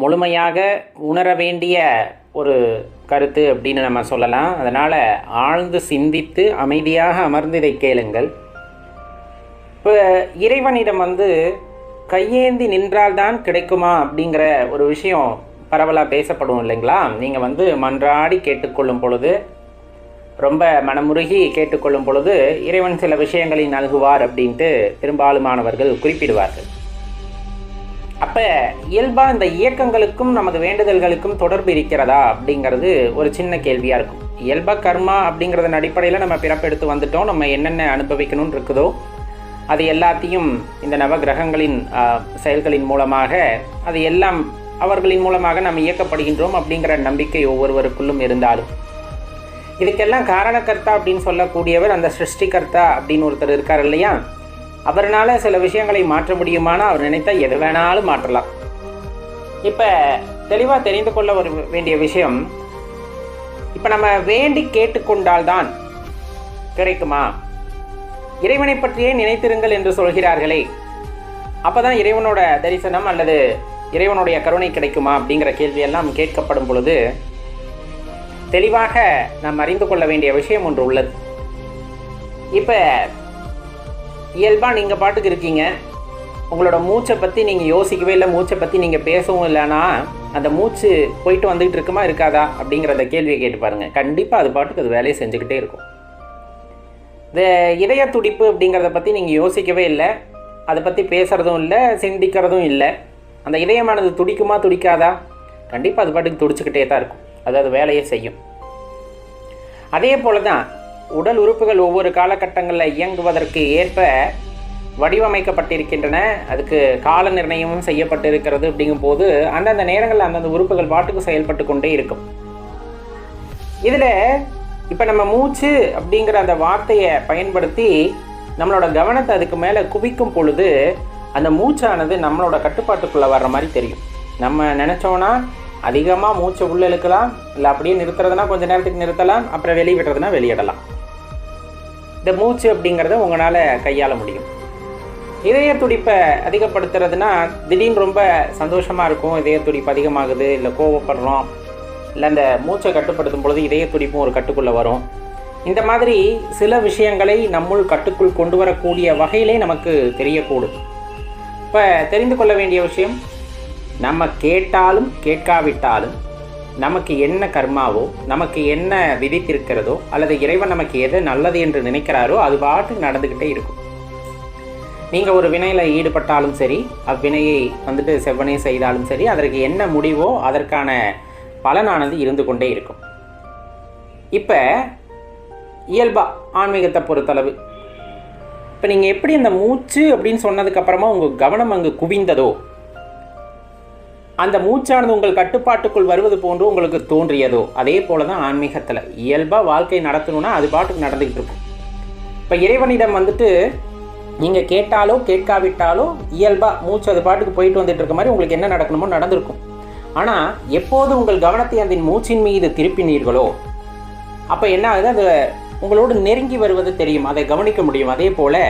முழுமையாக உணர வேண்டிய ஒரு கருத்து அப்படின்னு நம்ம சொல்லலாம். அதனால் ஆழ்ந்து சிந்தித்து அமைதியாக அமர்ந்து இதை கேளுங்கள். இப்போ இறைவனிடம் வந்து கையேந்தி நின்றால்தான் கிடைக்குமா அப்படிங்கிற ஒரு விஷயம் பரவலாக பேசப்படும் இல்லைங்களா? நீங்கள் வந்து மன்றாடி கேட்டுக்கொள்ளும் பொழுது ரொம்ப மனமுருகி கேட்டுக்கொள்ளும் பொழுது இறைவன் சில விஷயங்களை நல்குவார் அப்படின்ட்டு பெரும்பாலுமானவர்கள் குறிப்பிடுவார்கள். அப்போ இயல்பாக இந்த இயக்கங்களுக்கும் நமது வேண்டுதல்களுக்கும் தொடர்பு இருக்கிறதா அப்படிங்கிறது ஒரு சின்ன கேள்வியாக இருக்கும். இயல்பாக கர்மா அப்படிங்கிறதன் அடிப்படையில் நம்ம பிறப்பெடுத்து வந்துட்டோம். நம்ம என்னென்ன அனுபவிக்கணும்னு இருக்குதோ அது எல்லாத்தையும் இந்த நவ கிரகங்களின் செயல்களின் மூலமாக அது எல்லாம் அவர்களின் மூலமாக நாம் இயக்கப்படுகின்றோம் அப்படிங்கிற நம்பிக்கை ஒவ்வொருவருக்குள்ளும் இருந்தாலும். இதுக்கெல்லாம் காரணக்கர்த்தா அப்படின்னு சொல்லக்கூடியவர் அந்த சிருஷ்டிகர்த்தா அப்படின்னு ஒருத்தர் இருக்கார் இல்லையா? அவர்னால சில விஷயங்களை மாற்ற முடியுமானா அவர் நினைத்தா எது வேணாலும் மாற்றலாம். இப்போ தெளிவாக தெரிந்து கொள்ள ஒரு வேண்டிய விஷயம் இப்போ நம்ம வேண்டி கேட்டுக்கொண்டால்தான் கிடைக்குமா? இறைவனை பற்றியே நினைத்திருங்கள் என்று சொல்கிறார்களே அப்பதான் இறைவனோட தரிசனம் அல்லது இறைவனுடைய கருணை கிடைக்குமா அப்படிங்கிற கேள்வியெல்லாம் கேட்கப்படும் பொழுது தெளிவாக நாம் அறிந்து கொள்ள வேண்டிய விஷயம் ஒன்று உள்ளது. இப்போ இயல்பாக நீங்கள் பாட்டுக்கு இருக்கீங்க. உங்களோட மூச்சை பற்றி நீங்கள் யோசிக்கவே இல்லை மூச்சை பற்றி நீங்கள் பேசவும் இல்லைன்னா அந்த மூச்சு போயிட்டு வந்துகிட்டு இருக்குமா இருக்காதா அப்படிங்கிறத கேள்வியை கேட்டு பாருங்கள் கண்டிப்பாக அது பாட்டுக்கு அது வேலையை செஞ்சுக்கிட்டே இருக்கும். இந்த இதய துடிப்பு அப்படிங்கிறத பற்றி நீங்கள் யோசிக்கவே இல்லை அதை பற்றி பேசுகிறதும் இல்லை சிந்திக்கிறதும் இல்லை. அந்த இதயமானது துடிக்குமா துடிக்காதா? கண்டிப்பாக அது பாட்டுக்கு துடிச்சுக்கிட்டே தான் இருக்கும். அது அது வேலையை செய்யும். அதே போல தான் உடல் உறுப்புகள் ஒவ்வொரு காலகட்டங்களில் இயங்குவதற்கு ஏற்ப வடிவமைக்கப்பட்டிருக்கின்றன. அதுக்கு கால நிர்ணயமும் செய்யப்பட்டிருக்கிறது அப்படிங்கும்போது அந்தந்த நேரங்களில் அந்தந்த உறுப்புகள் பாட்டுக்கு செயல்பட்டு கொண்டே இருக்கும். இதில் இப்போ நம்ம மூச்சு அப்படிங்கிற அந்த வார்த்தையை பயன்படுத்தி நம்மளோட கவனத்தை அதுக்கு மேலே குவிக்கும் பொழுது அந்த மூச்சானது நம்மளோட கட்டுப்பாட்டுக்குள்ளே வர்ற மாதிரி தெரியும். நம்ம நினச்சோன்னா அதிகமாக மூச்சை உள்ளே இழுக்கலாம் இல்லை அப்படியே நிறுத்துறதுனா கொஞ்ச நேரத்துக்கு நிறுத்தலாம் அப்புறம் வெளியே விடுறதுனா வெளியிடலாம். இந்த மூச்சு அப்படிங்கிறத உங்களால் கையாள முடியும். இதய துடிப்பை அதிகப்படுத்துறதுனா திடீர்னு ரொம்ப சந்தோஷமாக இருக்கும். இதய துடிப்பு அதிகமாகுது இல்லை கோவப்படுறோம் இல்லை அந்த மூச்சை கட்டுப்படுத்தும் பொழுது இதய துடிப்பும் ஒரு கட்டுக்குள்ளே வரும். இந்த மாதிரி சில விஷயங்களை நம்முள் கட்டுக்குள் கொண்டு வரக்கூடிய வகையிலே நமக்கு தெரியக்கூடும். இப்போ தெரிந்து கொள்ள வேண்டிய விஷயம் நம்ம கேட்டாலும் கேட்காவிட்டாலும் நமக்கு என்ன கர்மாவோ நமக்கு என்ன விதித்திருக்கிறதோ அல்லது இறைவன் நமக்கு எது நல்லது என்று நினைக்கிறாரோ அது பாட்டுக்கு நடந்துக்கிட்டே இருக்கும். நீங்கள் ஒரு வினையில் ஈடுபட்டாலும் சரி அவ்வினையை வந்துட்டு செவ்வனே செய்தாலும் சரி அதற்கு என்ன முடிவோ அதற்கான பலனானது இருந்து கொண்டே இருக்கும். இப்போ இயல்பா ஆன்மீகத்தை பொறுத்தளவு இப்போ நீங்கள் எப்படி அந்த மூச்சு அப்படின்னு சொன்னதுக்கப்புறமா உங்கள் கவனம் அங்கு குவிந்ததோ அந்த மூச்சானது உங்கள் கட்டுப்பாட்டுக்குள் வருவது போன்று உங்களுக்கு தோன்றியதோ? அதே போல தான் ஆன்மீகத்தில். இயல்பாக வாழ்க்கை நடத்தணும்னா அது பாட்டுக்கு நடந்துக்கிட்டு இருக்கும். இப்போ இறைவனிடம் வந்துட்டு நீங்கள் கேட்டாலோ கேட்காவிட்டாலோ இயல்பாக மூச்சு அது பாட்டுக்கு போயிட்டு வந்துட்டு இருக்க மாதிரி உங்களுக்கு என்ன நடக்கணுமோ நடந்திருக்கும். ஆனால் எப்போது உங்கள் கவனத்தை அந்த மூச்சின் மீது திருப்பினீர்களோ அப்போ என்ன ஆகுது? அது உங்களோடு நெருங்கி வருவது தெரியும். அதை கவனிக்க முடியும். அதே போல்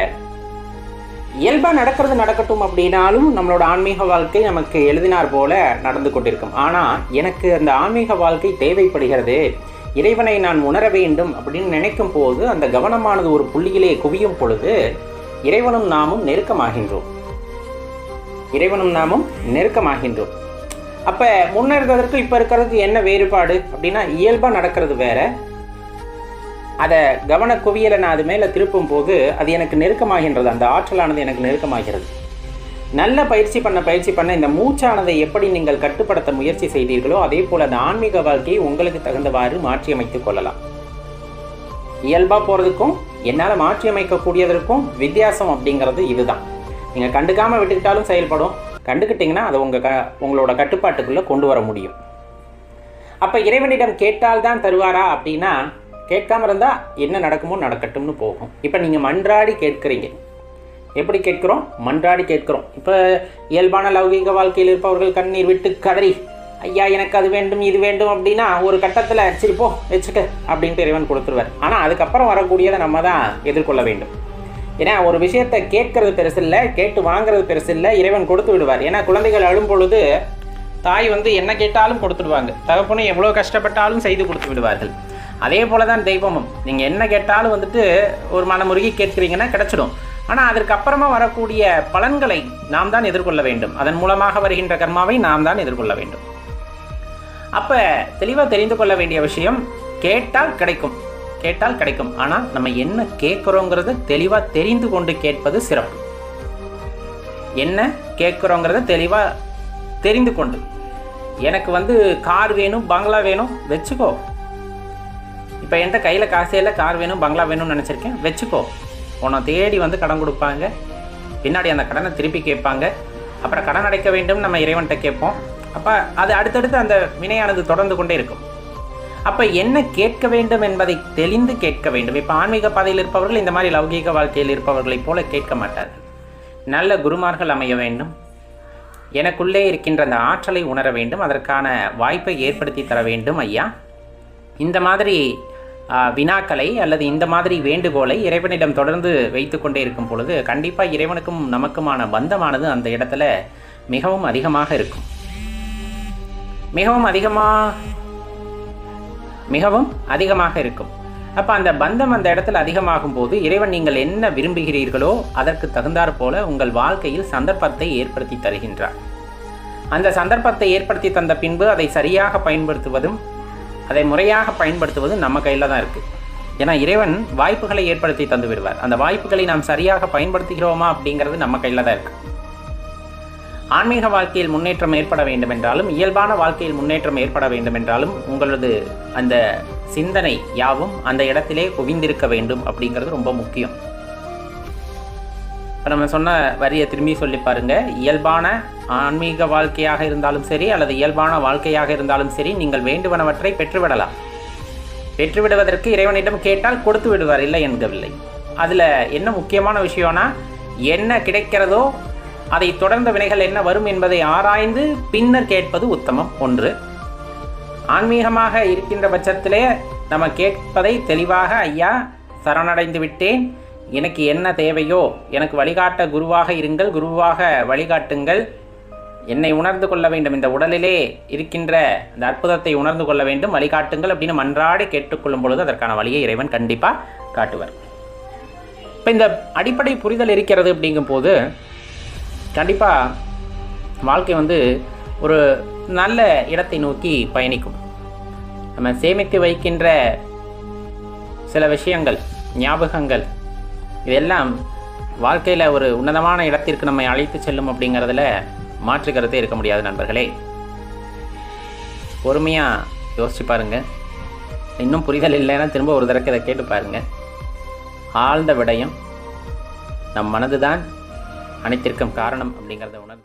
இயல்பாக நடக்கிறது நடக்கட்டும் அப்படின்னாலும் நம்மளோட ஆன்மீக வாழ்க்கை நமக்கு எழுதினார் போல நடந்து கொண்டிருக்கும். ஆனால் எனக்கு அந்த ஆன்மீக வாழ்க்கை தேவைப்படுகிறது இறைவனை நான் உணர வேண்டும் அப்படின்னு நினைக்கும் போது அந்த கவனமானது ஒரு புள்ளியிலே குவியும் பொழுது இறைவனும் நாமும் நெருக்கமாகின்றோம். இறைவனும் நாமும் நெருக்கமாகின்றோம். அப்போ முன்ன இருந்ததற்கு இப்போ இருக்கிறதுக்கு என்ன வேறுபாடு? அப்படின்னா இயல்பாக நடக்கிறது வேற அதை கவன குவியலை நான் அது மேலே திருப்பும் போது அது எனக்கு நெருக்கமாகின்றது. அந்த ஆற்றலானது எனக்கு நெருக்கமாகிறது. நல்ல பயிற்சி பண்ண பயிற்சி பண்ண இந்த மூச்சானதை எப்படி நீங்கள் கட்டுப்படுத்த முயற்சி செய்தீர்களோ அதே போல் அந்த ஆன்மீக வாழ்க்கையை உங்களுக்கு தகுந்தவாறு மாற்றி அமைத்துக் கொள்ளலாம். இயல்பாக போகிறதுக்கும் என்னால் மாற்றி அமைக்கக்கூடியதற்கும் வித்தியாசம் அப்படிங்கிறது இதுதான். நீங்கள் கண்டுக்காமல் விட்டுக்கிட்டாலும் செயல்படும். கண்டுக்கிட்டிங்கன்னா அதை உங்கள் க உங்களோட கட்டுப்பாட்டுக்குள்ளே கொண்டு வர முடியும். அப்போ இறைவனிடம் கேட்டால் தான் தருவாரா அப்படின்னா கேட்காம இருந்தால் என்ன நடக்குமோ நடக்கட்டும்னு போகும். இப்போ நீங்கள் மன்றாடி கேட்குறீங்க. எப்படி கேட்குறோம்? மன்றாடி கேட்குறோம். இப்போ இயல்பான லௌகீக வாழ்க்கையில் இருப்பவர்கள் கண்ணீர் விட்டு கதறி ஐயா எனக்கு அது வேண்டும் இது வேண்டும் அப்படின்னா ஒரு கட்டத்தில் சரி போ வச்சுக்க அப்படின்ட்டு இறைவன் கொடுத்துருவார். ஆனால் அதுக்கப்புறம் வரக்கூடியதை நம்ம தான் எதிர்கொள்ள வேண்டும். ஏன்னா ஒரு விஷயத்தை கேட்கறது பெருசு இல்லை கேட்டு வாங்குறது பெருசு இல்லை இறைவன் கொடுத்து விடுவார். ஏன்னா குழந்தைகள் அழும் பொழுது தாய் வந்து என்ன கேட்டாலும் கொடுத்துடுவாங்க. தகப்பனும் எவ்வளோ கஷ்டப்பட்டாலும் செய்து கொடுத்து விடுவார்கள். அதே போல தான் தெய்வமும். நீங்கள் என்ன கேட்டாலும் வந்துட்டு ஒரு மனமுருகி கேட்குறீங்கன்னா கிடச்சிடும். ஆனால் அதற்கு அப்புறமா வரக்கூடிய பலன்களை நாம் தான் எதிர்கொள்ள வேண்டும். அதன் மூலமாக வருகின்ற கர்மாவை நாம் தான் எதிர்கொள்ள வேண்டும். அப்போ தெளிவாக தெரிந்து கொள்ள வேண்டிய விஷயம் கேட்டால் கிடைக்கும். கேட்டால் கிடைக்கும். ஆனால் நம்ம என்ன கேட்குறோங்கிறத தெளிவாக தெரிந்து கொண்டு கேட்பது சிறப்பு. என்ன கேட்குறோங்கிறத தெளிவாக தெரிந்து கொண்டு. எனக்கு வந்து கார் வேணும் பங்களா வேணும் வச்சுக்கோ. இப்போ என்கிட்ட கையில் காசே இல்லை கார் வேணும் பங்களா வேணும்னு நினச்சிருக்கேன். வச்சுக்கோ. உன்னை தேடி வந்து கடன் கொடுப்பாங்க. பின்னாடி அந்த கடனை திருப்பி கேட்பாங்க. அப்புறம் கடன் அடைக்க வேண்டும் நம்ம இறைவன்கிட்ட கேட்போம். அப்போ அது அடுத்தடுத்து அந்த வினையானது தொடர்ந்து கொண்டே இருக்கும். அப்போ என்ன கேட்க வேண்டும் என்பதை தெளிந்து கேட்க வேண்டும். இப்போ ஆன்மீக பாதையில் இருப்பவர்கள் இந்த மாதிரி லௌகீக வாழ்க்கையில் இருப்பவர்களைப் போல கேட்க மாட்டார்கள். நல்ல குருமார்கள் அமைய வேண்டும். எனக்குள்ளே இருக்கின்ற அந்த ஆற்றலை உணர வேண்டும். அதற்கான வாய்ப்பை ஏற்படுத்தி தர வேண்டும் ஐயா. இந்த மாதிரி வினாக்களை அல்லது இந்த மாதிரி வேண்டுகோளை இறைவனிடம் தொடர்ந்து வைத்து கொண்டே இருக்கும் பொழுது கண்டிப்பாக இறைவனுக்கும் நமக்குமான பந்தமானது அந்த இடத்துல மிகவும் அதிகமாக இருக்கும். மிகவும் அதிகமாக மிகவும் அதிகமாக இருக்கும். அப்போ அந்த பந்தம் அந்த இடத்துல அதிகமாகும் போது இறைவன் நீங்கள் என்ன விரும்புகிறீர்களோ அதற்கு தகுந்தாற் போல உங்கள் வாழ்க்கையில் சந்தர்ப்பத்தை ஏற்படுத்தி தருகின்றார். அந்த சந்தர்ப்பத்தை ஏற்படுத்தி தந்த பின்பு அதை சரியாக பயன்படுத்துவதும் அதை முறையாக பயன்படுத்துவதும் நம்ம கையில் தான் இருக்குது ஏன்னா இறைவன் வாய்ப்புகளை ஏற்படுத்தி தந்து விடுவார். அந்த வாய்ப்புகளை நாம் சரியாக பயன்படுத்துகிறோமா அப்படிங்கிறது நம்ம கையில் தான் இருக்குது ஆன்மீக வாழ்க்கையில் முன்னேற்றம் ஏற்பட வேண்டும் என்றாலும் இயல்பான வாழ்க்கையில் முன்னேற்றம் ஏற்பட வேண்டும் என்றாலும் உங்களது அந்த சிந்தனை யாவும் அந்த இடத்திலே குவிந்திருக்க வேண்டும் அப்படிங்கிறது ரொம்ப முக்கியம். இப்போ நம்ம சொன்ன வரியை திரும்பி சொல்லி பாருங்க. இயல்பான ஆன்மீக வாழ்க்கையாக இருந்தாலும் சரி அல்லது இயல்பான வாழ்க்கையாக இருந்தாலும் சரி நீங்கள் வேண்டுவனவற்றை பெற்றுவிடலாம். பெற்றுவிடுவதற்கு இறைவனிடம் கேட்டால் கொடுத்து விடுவார் இல்லை என்கவில்லை. அதில் என்ன முக்கியமான விஷயம்னா என்ன கிடைக்கிறதோ அதை தொடர்ந்த வினைகள் என்ன வரும் என்பதை ஆராய்ந்து பின்னர் கேட்பது உத்தமம். ஒன்று ஆன்மீகமாக இருக்கின்ற பட்சத்திலே நம்ம கேட்பதை தெளிவாக ஐயா சரணடைந்து விட்டேன். எனக்கு என்ன தேவையோ எனக்கு வழிகாட்ட குருவாக இருங்கள் குருவாக வழிகாட்டுங்கள். என்னை உணர்ந்து கொள்ள வேண்டும். இந்த உடலிலே இருக்கின்ற இந்த அற்புதத்தை உணர்ந்து கொள்ள வேண்டும் வழிகாட்டுங்கள் அப்படின்னு மன்றாடி கேட்டுக்கொள்ளும் பொழுது அதற்கான வழியை இறைவன் கண்டிப்பாக காட்டுவார். இப்போ இந்த அடிப்படை புரிதல் இருக்கிறது அப்படிங்கும்போது கண்டிப்பாக வாழ்க்கை வந்து ஒரு நல்ல இடத்தை நோக்கி பயணிக்கும். நம்ம சேமித்து வைக்கின்ற சில விஷயங்கள் ஞாபகங்கள் இதெல்லாம் வாழ்க்கையில் ஒரு உன்னதமான இடத்திற்கு நம்மை அழைத்து செல்லும் அப்படிங்கிறதுல மாற்று கருத்தே இருக்க முடியாது நண்பர்களே. பொறுமையாக யோசிச்சு பாருங்க. இன்னும் புரிதல் இல்லைன்னா திரும்ப ஒரு தடவை இதை கேட்டு பாருங்க. ஆழ்ந்த விடயம் நம் மனது தான் அனைத்திற்கும் காரணம் அப்படிங்கிறத உணர்